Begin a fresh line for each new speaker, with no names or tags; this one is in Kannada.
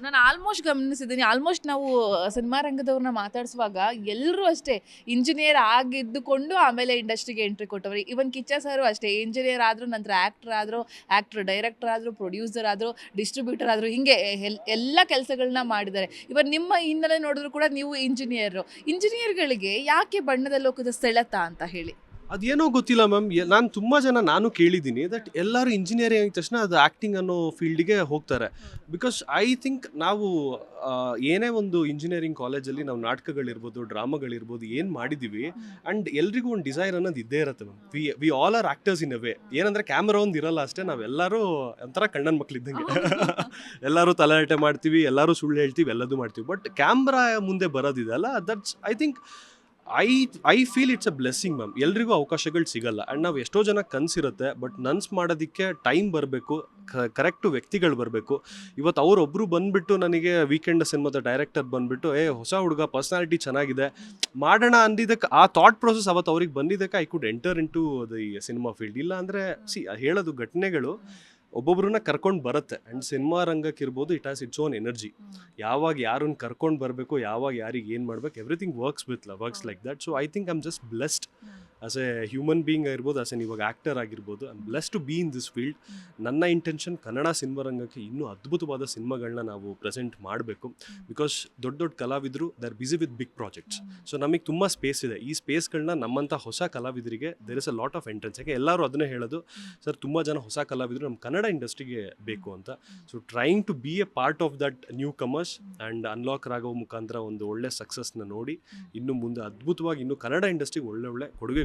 ನಾನು ಆಲ್ಮೋಸ್ಟ್ ಗಮನಿಸಿದ್ದೀನಿ ಆಲ್ಮೋಸ್ಟ್ ನಾವು ಸಿನಿಮಾ ರಂಗದವ್ರನ್ನ ಮಾತಾಡಿಸುವಾಗ ಎಲ್ಲರೂ ಅಷ್ಟೇ ಇಂಜಿನಿಯರ್ ಆಗಿದ್ದುಕೊಂಡು ಆಮೇಲೆ ಇಂಡಸ್ಟ್ರಿಗೆ ಎಂಟ್ರಿ ಕೊಟ್ಟವ್ರಿ. ಇವನ್ ಕಿಚ್ಚ ಸರ್ ಅಷ್ಟೇ. ಇಂಜಿನಿಯರ್ ಆದರೂ, ನಂತರ ಆ್ಯಕ್ಟರ್ ಆದರೂ ಆ್ಯಕ್ಟರ್ ಡೈರೆಕ್ಟರ್ ಆದರೂ ಪ್ರೊಡ್ಯೂಸರ್ ಆದರು ಡಿಸ್ಟ್ರಿಬ್ಯೂಟರ್ ಆದರೂ, ಹಿಂಗೆ ಎಲ್- ಎಲ್ಲ ಕೆಲಸಗಳನ್ನ ಮಾಡಿದ್ದಾರೆ. ಇವನ್ ನಿಮ್ಮ ಹಿನ್ನೆಲೆ ನೋಡಿದ್ರು ಕೂಡ ನೀವು ಇಂಜಿನಿಯರು ಇಂಜಿನಿಯರ್ಗಳಿಗೆ ಯಾಕೆ ಬಣ್ಣದ ಲೋಕದ ಸೆಳೆತ ಅಂತ ಹೇಳಿ.
ಅದೇನೋ ಗೊತ್ತಿಲ್ಲ ಮ್ಯಾಮ್. ನಾನು ತುಂಬ ಜನ ನಾನು ಕೇಳಿದ್ದೀನಿ ದಟ್ ಎಲ್ಲರೂ ಇಂಜಿನಿಯರಿಂಗ್ ಆಗಿದ ತಕ್ಷಣ ಅದು ಆ್ಯಕ್ಟಿಂಗ್ ಅನ್ನೋ ಫೀಲ್ಡಿಗೆ ಹೋಗ್ತಾರೆ. ಬಿಕಾಸ್ ಐ ಥಿಂಕ್ ನಾವು ಏನೇ ಒಂದು ಇಂಜಿನಿಯರಿಂಗ್ ಕಾಲೇಜಲ್ಲಿ ನಾವು ನಾಟಕಗಳಿರ್ಬೋದು ಡ್ರಾಮಾಗಳಿರ್ಬೋದು ಏನು ಮಾಡಿದ್ದೀವಿ ಆ್ಯಂಡ್ ಎಲ್ರಿಗೂ ಒಂದು ಡಿಸೈರ್ ಅನ್ನೋದು ಇದ್ದೇ ಇರುತ್ತೆ ma'am. We we all are actors in a way ಏನಂದರೆ ಕ್ಯಾಮ್ರಾ ಒಂದು ಇರಲ್ಲ ಅಷ್ಟೇ ನಾವೆಲ್ಲರೂ ಒಂಥರ ಕಣ್ಣನ ಮಕ್ಳಿದ್ದಂಗೆ ಎಲ್ಲರೂ ತಲಾಟೆ ಮಾಡ್ತೀವಿ ಎಲ್ಲರೂ ಸುಳ್ಳು ಹೇಳ್ತೀವಿ ಎಲ್ಲದೂ ಮಾಡ್ತೀವಿ. ಬಟ್ ಕ್ಯಾಮ್ರಾ ಮುಂದೆ ಬರೋದಿದೆಯಲ್ಲ that's I think I I feel it's a blessing ma'am ಎಲ್ರಿಗೂ ಅವಕಾಶಗಳು ಸಿಗಲ್ಲ. ಆ್ಯಂಡ್ ನಾವು ಎಷ್ಟೋ ಜನ ಕನಸಿರುತ್ತೆ ಬಟ್ ನನ್ಸ್ ಮಾಡೋದಕ್ಕೆ ಟೈಮ್ ಬರಬೇಕು ಕರೆಕ್ಟು ವ್ಯಕ್ತಿಗಳು ಬರಬೇಕು. ಇವತ್ತು ಅವರೊಬ್ಬರು ಬಂದುಬಿಟ್ಟು ನನಗೆ ವೀಕೆಂಡ್ ಸಿನಿಮಾದ ಡೈರೆಕ್ಟರ್ ಬಂದುಬಿಟ್ಟು, ಏ, ಹೊಸ ಹುಡುಗ ಪರ್ಸ್ನಾಲಿಟಿ ಚೆನ್ನಾಗಿದೆ. ಮಾಡೋಣ ಅಂದಿದ್ದಕ್ಕೆ ಆ ಥಾಟ್ ಪ್ರೊಸೆಸ್ ಅವತ್ತು ಅವ್ರಿಗೆ ಬಂದಿದ್ದಕ್ಕೆ I could enter into the cinema field ಇಲ್ಲ ಅಂದರೆ ಸಿ ಹೇಳೋದು ಘಟನೆಗಳು ಒಬ್ಬೊಬ್ರನ್ನ ಕರ್ಕೊಂಡು ಬರುತ್ತೆ. ಆ್ಯಂಡ್ ಸಿನಿಮಾ ರಂಗಕ್ಕೆ ಇರ್ಬೋದು it has its own energy ಯಾವಾಗ ಯಾರನ್ನ ಕರ್ಕೊಂಡು ಬರಬೇಕು ಯಾವಾಗ ಯಾರಿಗೆ ಏನು ಮಾಡ್ಬೇಕು ಎವ್ರಿಥಿಂಗ್ ವರ್ಕ್ಸ್ ವಿತ್ ಲ works like that so I think I'm just blessed as a human being ಆಗಿರ್ಬೋದು ಆಸ್ ಎನ್ ಇವಾಗ ಆ್ಯಕ್ಟರ್ ಆಗಿರ್ಬೋದು I bless to be in this field ನನ್ನ ಇಂಟೆನ್ಷನ್ ಕನ್ನಡ ಸಿನಿಮಾ ರಂಗಕ್ಕೆ ಇನ್ನೂ ಅದ್ಭುತವಾದ ಸಿನಿಮಾಗಳನ್ನ ನಾವು ಪ್ರೆಸೆಂಟ್ ಮಾಡಬೇಕು. ಬಿಕಾಸ್ ದೊಡ್ಡ ದೊಡ್ಡ ಕಲಾವಿದರು they are busy with big projects so ನಮಗೆ ತುಂಬ ಸ್ಪೇಸ್ ಇದೆ. ಈ ಸ್ಪೇಸ್ಗಳನ್ನ ನಮ್ಮಂಥ ಹೊಸ ಕಲಾವಿದರಿಗೆ there is a lot of entrance ಯಾಕೆ ಎಲ್ಲರೂ ಅದನ್ನೇ ಹೇಳೋದು, ಸರ್, ತುಂಬ ಜನ ಹೊಸ ಕಲಾವಿದರು ನಮ್ಮ ಕನ್ನಡ ಇಂಡಸ್ಟ್ರಿಗೆ ಬೇಕು ಅಂತ. So trying to be a part of that newcomers and unlock ರಾಗೋ ಮುಖಾಂತರ ಒಂದು ಒಳ್ಳೆ ಸಕ್ಸಸ್ನ ನೋಡಿ, ಇನ್ನು ಮುಂದೆ ಅದ್ಭುತವಾಗಿ ಇನ್ನು ಕನ್ನಡ ಇಂಡಸ್ಟ್ರಿಗೆ ಒಳ್ಳೆ ಒಳ್ಳೆ